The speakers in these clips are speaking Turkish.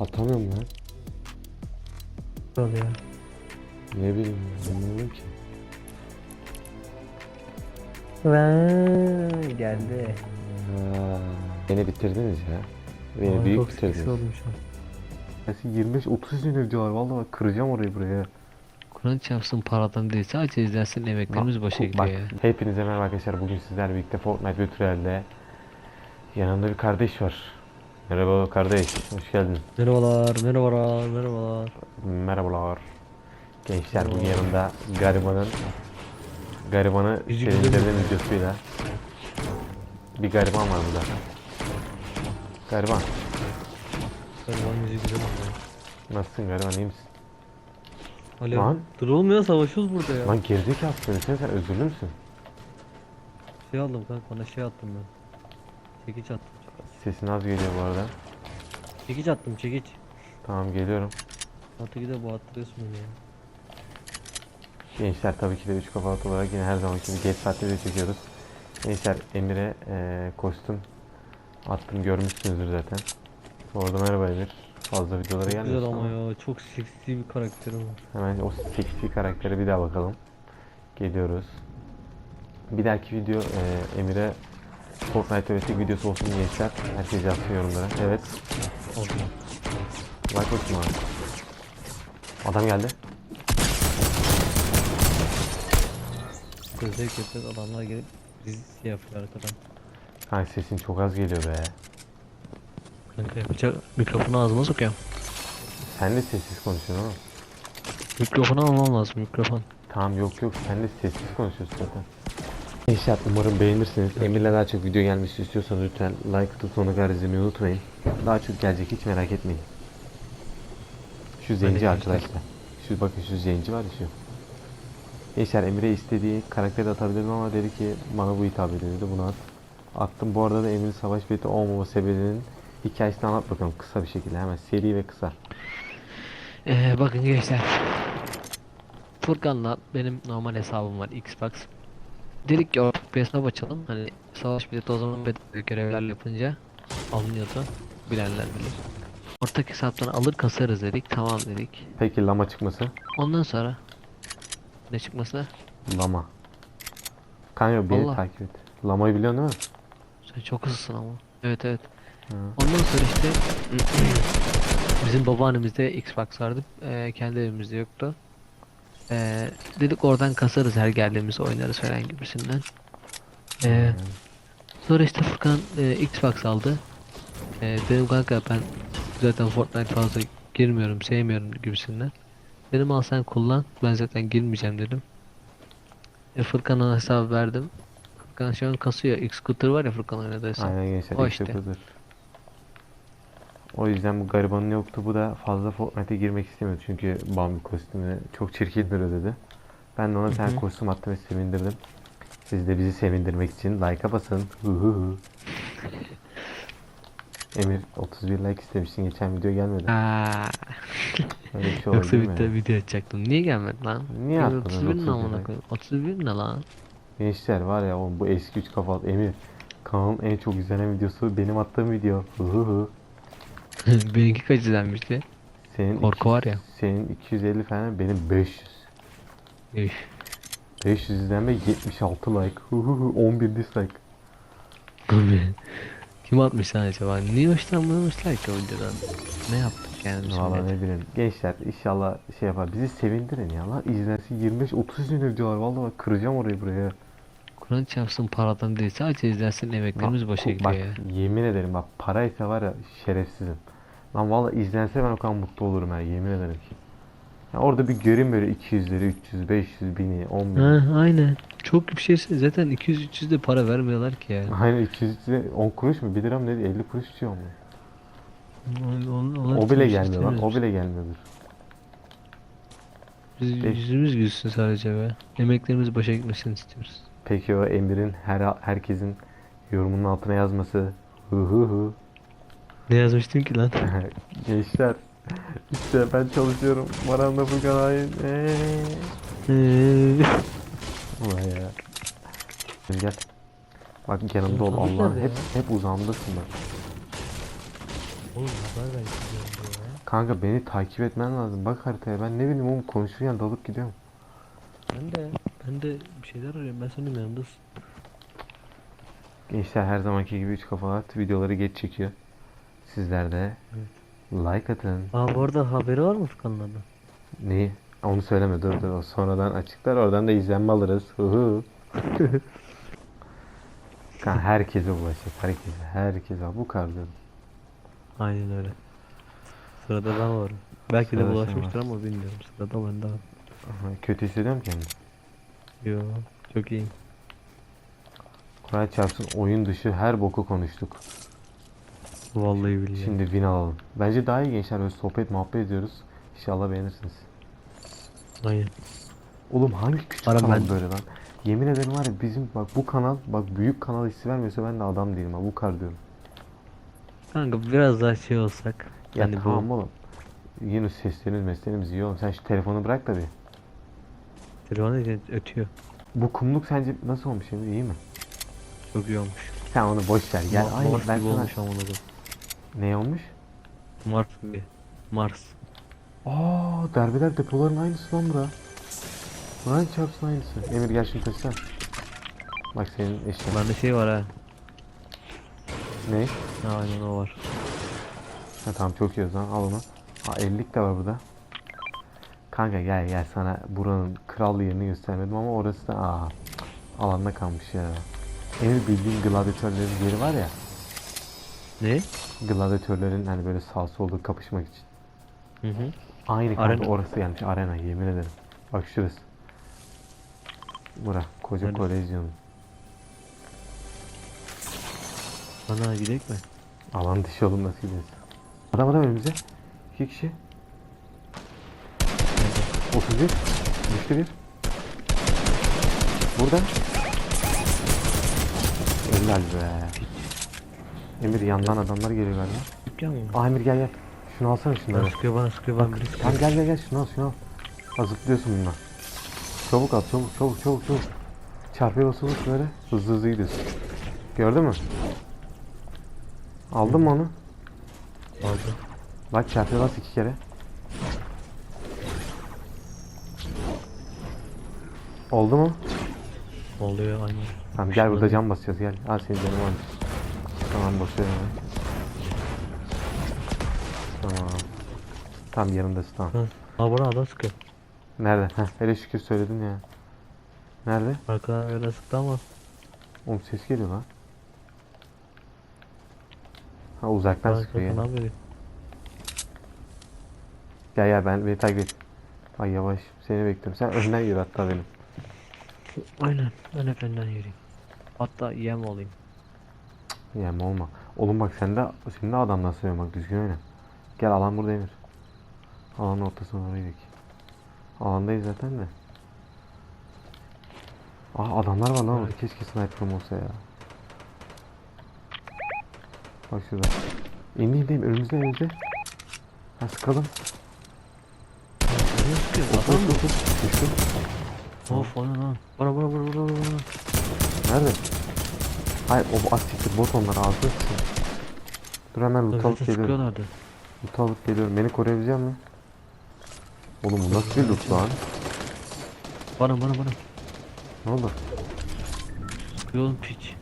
Atamıyorum lan. Oluyor. Ne bileyim ya, bilmiyorum ki. Vay, geldi. Ha, Beni bitirdiniz ya. Beni Aa, büyük çok bitirdiniz. Mesela 25-30 sinir diyorlar. Vallahi bak kıracağım orayı buraya. Kur'an çarpsın paradan değil. Sadece izlersin emeklerimiz boşa Bak, gidiyor bak, ya. hepinize merhaba arkadaşlar. Bugün sizlerle birlikte Fortnite Virtual'de yanımda bir kardeş var. Merhaba kardeş, hoş geldin. Merhabalar, merhabalar, merhabalar. Merhabalar. Gençler bugün yanımda garibanın garibanı Yüzü sevindirme güzel. videosuyla bir gariban var burada. Gariban, Gariban müziği güzel oldu. nasılsın gariban iyi misin? Alo. Lan. Dur olmuyor savaşıyoruz burada ya. Lan gerizekalı söylesene sen özürlü müsün? Şey aldım kanka bana şey attım ben. Çekiç attım. Sesin az geliyor bu arada. Çekiç attım çekiç. Tamam geliyorum. Atı gide bu attırıyorsun beni ya. Gençler tabii ki de 3 kafalat olarak yine her zamanki gibi geç saatte de çekiyoruz. Gençler Emir'e eee, kostüm attım görmüşsünüzdür zaten. Bu arada merhaba Emir. Fazla videolara Çok güzel ama ya çok seksi bir karakterim var. hemen o seksi karakteri bir daha bakalım. Geliyoruz. Bir dahaki video eee, Emir'e Fortnite öğretik videosu olsun gençler. Herkes yazsın yorumlara. Evet. Oldu. Like bakayım abi. Adam geldi. Gözleri kötü adamlar gelip şey yapıyor arkadan. Kanka sesin çok az geliyor be. Kanka. Bıçak mikrofonu ağzıma sokuyorum. Sen de sessiz konuşuyorsun ama. Mikrofonu almam lazım mikrofon. Tamam yok yok sen de sessiz konuşuyorsun zaten. Gençler umarım beğenirsiniz. Emir'le daha çok video gelmesi istiyorsanız lütfen like atıp sonuna kadar izlemeyi unutmayın. Daha çok gelecek hiç merak etmeyin. Şu zenci arkadaşlar. Şu bakın şu zenci var ya şu. Gençler Emir'e istediği karakteri atabilirim ama dedi ki bana bu hitap ediyor dedi bunu at. Attım bu arada da Emir'in savaş bileti olmama sebebinin hikayesini anlat bakalım kısa bir şekilde hemen seri ve kısa. Ee, bakın gençler. Furkan'la benim normal hesabım var Xbox. Dedik ki ortak bir hesap açalım. Hani savaş bileti o zaman bedava görevler yapınca alınıyordu. Bilenler bilir. Ortak hesaptan alır kasarız dedik. Tamam dedik. Peki lama çıkması? Ondan sonra ne çıkması? Lama. Kanka beni takip et. Lamayı biliyorsun değil mi? Sen çok hızlısın ama. Evet evet. Hı. Ondan sonra işte bizim babaannemizde Xbox vardı. Ee, kendi evimizde yoktu. Ee, dedik oradan kasarız her geldiğimiz oynarız falan gibisinden. Ee, sonra işte Furkan e, Xbox aldı. Ee, dedim kanka ben zaten Fortnite fazla girmiyorum, sevmiyorum gibisinden. Dedim al sen kullan. Ben zaten girmeyeceğim dedim. E, Furkan'a hesabı verdim. Furkan şu an kasıyor. X-Scooter var ya Furkan oynadığı hesap. Aynen gençler. O işte işte. O yüzden bu garibanın yoktu. Bu da fazla Fortnite'e girmek istemiyordu. Çünkü Bambi kostümü çok çirkin duruyor dedi. Ben de ona hı. kostüm attım ve sevindirdim. Siz de bizi sevindirmek için like'a basın. Emir 31 like istemiştin geçen video gelmedi. Aa, Öyle bir şey yoksa bir de video açacaktım. Niye gelmedi lan? Niye atmadın 31 ne 31 amına like? koyayım? 31 ne lan? Gençler var ya oğlum bu eski 3 kafalı Emir. Kanalın en çok izlenen videosu benim attığım video. Hu. Benimki kaç izlenmişti? Senin Korku 200 var ya. Senin 250 falan benim 500. Üf. 500 izlenme 76 like. Hu hu hu 11 dislike. Kim atmış lan acaba? Niye hoşlanmamışlar ki o videodan? Ne yaptık yani Valla ne bileyim. Gençler inşallah şey yapar. Bizi sevindirin ya lan. İzlensin 25-30 izlenir diyorlar. Valla bak kıracağım orayı buraya. Kur'an çarpsın paradan değil. Sadece izlersin emeklerimiz boşa gidiyor bak, ya. yemin ederim bak paraysa var ya şerefsizim. Lan valla izlense ben o kadar mutlu olurum ya yemin ederim ki. Ya orada bir göreyim böyle 200'leri, 300, 500, 1000'i, 10 bin. Ha, aynen. Çok bir şeyse zaten 200-300 de para vermiyorlar ki ya. Aynen 200 'de 10 kuruş mu? 1 lira mı ne? 50 kuruş diyor mu? O bile gelmiyor lan. O bile gelmiyordur. Biz yüzümüz gülsün sadece be. Emeklerimiz boşa gitmesini istiyoruz. Peki o Emir'in her herkesin yorumunun altına yazması hu hu hu. Ne yazmıştım ki lan? Gençler işte ben çalışıyorum. Maramda Furkan hain. Eee. Eee, Ulan ya. Gel. Bak yanımda ol. Allah hep hep uzandasın bak. Oğlum nereden gidiyorsun ya? Kanka beni takip etmen lazım. Bak haritaya. Ben ne bileyim oğlum konuşurken dalıp gidiyorum. Ben de ben de bir şeyler arıyorum. Ben senin yanındasın. Gençler her zamanki gibi üç kafa at videoları geç çekiyor. Sizler de like atın. Aa bu arada haberi var mı Furkan'ın? Neyi? Onu söyleme dur dur sonradan açıklar oradan da izlenme alırız. Huhu. Kan herkese ulaşacak herkese herkese bu kadar. Aynen öyle. Sırada ben varım. Belki de Sırada sen bulaşmıştır ama bilmiyorum. Sırada ben de varım. Aha, kötü hissediyorum kendimi. Yo çok iyiyim. Kur'an çarpsın oyun dışı her boku konuştuk. Vallahi billahi. Şimdi win alalım. Bence daha iyi gençler böyle sohbet muhabbet ediyoruz. İnşallah beğenirsiniz. Aynen. Oğlum hangi küçük Ara kanal ben- böyle lan? Yemin ederim var ya bizim bak bu kanal bak büyük kanal hissi vermiyorsa ben de adam değilim ha bu kadar diyorum. Kanka biraz daha şey olsak. Ya hani tamam bu oğlum. Yine sesleriniz mesleğiniz iyi oğlum. Sen şu telefonu bırak da bir. Telefon edince ötüyor. Bu kumluk sence nasıl olmuş Emre iyi mi? Çok iyi olmuş. Sen onu boş ver gel. Ma- Ay Mars ben gibi sana... olmuş amına koyayım. Ne olmuş? Mars gibi. Mars. Aa derbeler depoların aynısı lan bura. Buranın çarpsın aynısı. Emir gel şunu taşısana. Bak senin eşyan. Bende şey var ha. Ne? Ha, Aynen o var. Ha tamam çok iyi o zaman al onu. Aa 50'lik de var burada. Kanka gel gel sana buranın kral yerini göstermedim ama orası da aa alanda kalmış ya. Emir bildiğin gladyatörlerin yeri var ya. Ne? Gladyatörlerin hani böyle sağ solda kapışmak için. Hı hı. Aynı kanka Arena. orası gelmiş arena yemin ederim. Bak şurası. Bura koca Nerede? kolezyonu. Ana gidelim mi? Alan dışı oğlum nasıl gideceğiz? Adam adam önümüze. İki kişi. 31. Düştü bir. Burada. Helal be. Emir yandan adamlar geliyor galiba. Dükkan mı? Aa Emir gel gel. Şunu alsana şunları. Bana sıkıyor bana sıkıyor bak Tamam gel gel gel şunu al şunu al. Ha, zıplıyorsun bununla. Çabuk al çabuk çabuk çabuk çabuk. Çarpıya basılı böyle hızlı hızlı gidiyorsun. Gördün mü? Aldın mı onu? aldı. Bak çarpıya bas iki kere. Oldu mu? Oluyor aynen. Tamam gel burada cam basacağız gel. Al senin canım varmış. Tamam basıyorum ben. Tamam. Tam yanındasın tamam. Ha. Aa bana adam sıkıyor. Nerede? Heh, hele şükür söyledin ya. Nerede? Arkadan öyle sıktı ama. Oğlum ses geliyor lan. Ha uzaktan Bana sıkıyor ya. sıkıyor. veriyor. Gel gel ben beni takip et. Ay yavaş seni bekliyorum. Sen önden yürü hatta benim. Aynen. Ben hep önden yürüyeyim. Hatta yem olayım. Yem olma. Oğlum bak sen de şimdi adamdan söylüyorum bak düzgün oyna. Gel alan burada Emir. Alanın ortasına oraya gidelim. Alandayız zaten de. Aa adamlar var lan. Evet. Keşke sniper'ım olsa ya. Bak şurada. İndi indi önümüzde önümüzde. Ha sıkalım. Adam mı? Düştüm. Lan? Bana bana bana bana bana. Nerede? Hayır o asiktir bot onlar ağzına sıksın. Dur hemen loot alıp geliyorum. sıkıyorlardı. Loot alıp geliyorum. Beni koruyabilecek misin? Oğlum bu nasıl bir loot lan? Bana bana bana. Ne oldu? Sıkıyor oğlum piç.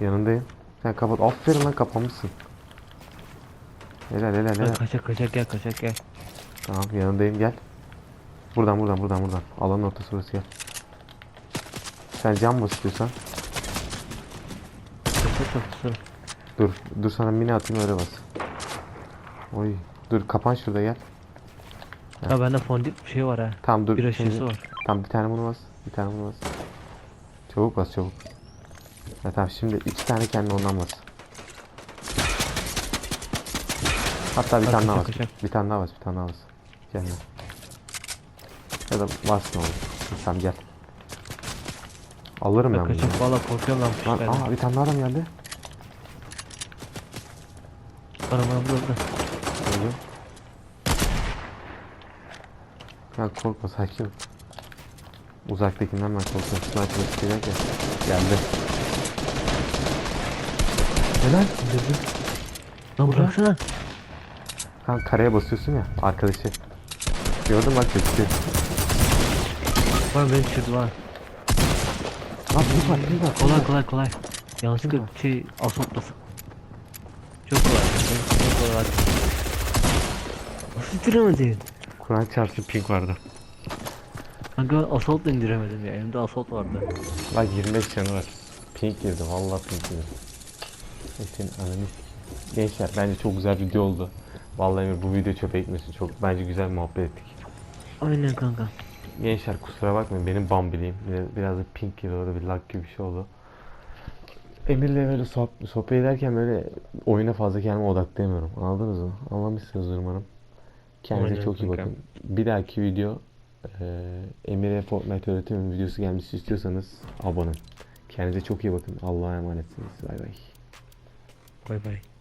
Yanındayım. Sen kapat. Aferin lan kapamışsın. Helal helal Gel helal. kaçak kaçak gel kaçak gel. Tamam yanındayım gel. Buradan buradan buradan buradan. Alanın ortası burası gel. Sen cam bas istiyorsan. Dur. Dur sana mini atayım öyle bas. Oy. Dur kapan şurada gel. Ha bende fondip bir şey var ha. Tamam dur. Bir aşısı var. Tamam bir tane bunu bas. Bir tane bunu bas. Çabuk bas çabuk. Ya tamam şimdi iki tane kendi ondan bas. Hatta bir Bak, tane daha bas. kaçak. Bir tane daha bas. Bir tane daha bas. Kendi. Ya da bas ne olur. Tamam gel. Alırım ben bunu. kaçak valla korkuyorum lan bu Lan işlerden. aa bir tane daha adam geldi. Bana burada. Öldü. Ya korkma sakin ol. Uzaktakinden ben korkuyorum. Sniper'ı sıkacak ya. Geldi. Helal. Lan Burada. bıraksana. Kanka kareye basıyorsun ya arkadaşı. Gördün bak gözüküyor. Var benim şurada var. Lan pink var pink var. Kolay kolay kolay. Yanlışlıkla şey asfaltlasın. Çok kolay. Çok kolay. Nasıl indiremedim? Kur'an çarpsın pink vardı. Kanka asfalt da indiremedim ya. Elimde asfalt vardı. Bak 25 canı var. Pink girdi vallahi pink girdi. Senin ananı. Gençler bence çok güzel video oldu. Vallahi Emir bu video çöpe gitmesin. Çok bence güzel muhabbet ettik. Aynen kanka. Gençler kusura bakmayın benim bambileyim. Biraz, da pink gibi orada bir lag gibi bir şey oldu. Emir'le böyle sohb- sohbet ederken böyle oyuna fazla kendime odaklayamıyorum. Anladınız mı? Anlamışsınızdır umarım. Kendinize Aynen çok iyi bakın. Bir dahaki video eee Emir'e Fortnite öğretim videosu gelmesi istiyorsanız abone. olun. Kendinize çok iyi bakın. Allah'a emanetsiniz. Bay bay. Bay bay.